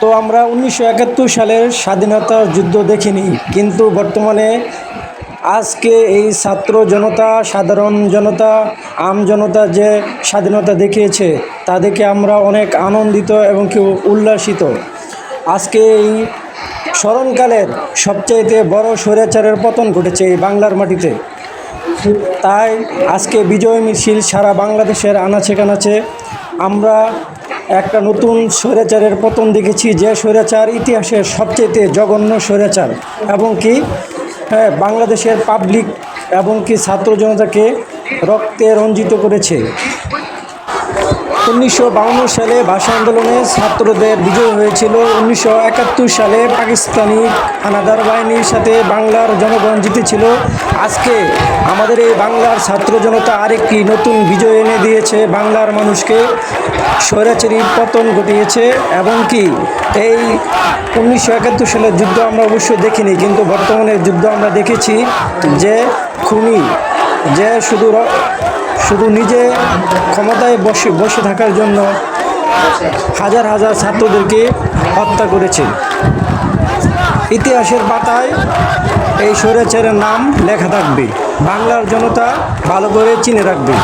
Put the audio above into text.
তো আমরা উনিশশো একাত্তর সালের স্বাধীনতার যুদ্ধ দেখিনি, কিন্তু বর্তমানে আজকে এই ছাত্র জনতা, সাধারণ জনতা, আম জনতা যে স্বাধীনতা দেখিয়েছে, তা দেখে আমরা অনেক আনন্দিত এবং কি উল্লাসিত। আজকে এই স্মরণকালের সবচাইতে বড় স্বৈরাচারের পতন ঘটেছে এই বাংলার মাটিতে। তাই আজকে বিজয় মিছিল সারা বাংলাদেশের আনাচে কানাচে আমরা একটা নতুন স্বৈরাচারের পতন দেখেছি যে স্বৈরাচার ইতিহাসের সবচেয়ে জঘন্য স্বৈরাচার। এবং কি হ্যাঁ, বাংলাদেশের পাবলিক এবং কি ছাত্র জনতাকে রক্তে রঞ্জিত করেছে। উনিশশো সালে ভাষা আন্দোলনে ছাত্রদের বিজয় হয়েছিল। উনিশশো একাত্তর সালে পাকিস্তানি হানাদার বাহিনীর সাথে বাংলার জনগণ জিতেছিল। আজকে আমাদের এই বাংলার ছাত্র জনতা আরেকটি নতুন বিজয় এনে দিয়েছে। বাংলার মানুষকে স্বৈরাচারী পতন ঘটিয়েছে এবং কি এই উনিশশো একাত্তর সালের যুদ্ধ আমরা অবশ্যই দেখিনি, কিন্তু বর্তমানে যুদ্ধ আমরা দেখেছি যে খুনি, যে শুধু শুধু নিজে ক্ষমতায় বসে বসে থাকার জন্য হাজার হাজার ছাত্রদেরকে হত্যা করেছে। ইতিহাসের পাতায় এই স্বৈরাচারের নাম লেখা থাকবে। বাংলার জনতা ভালো করে চিনে রাখবে।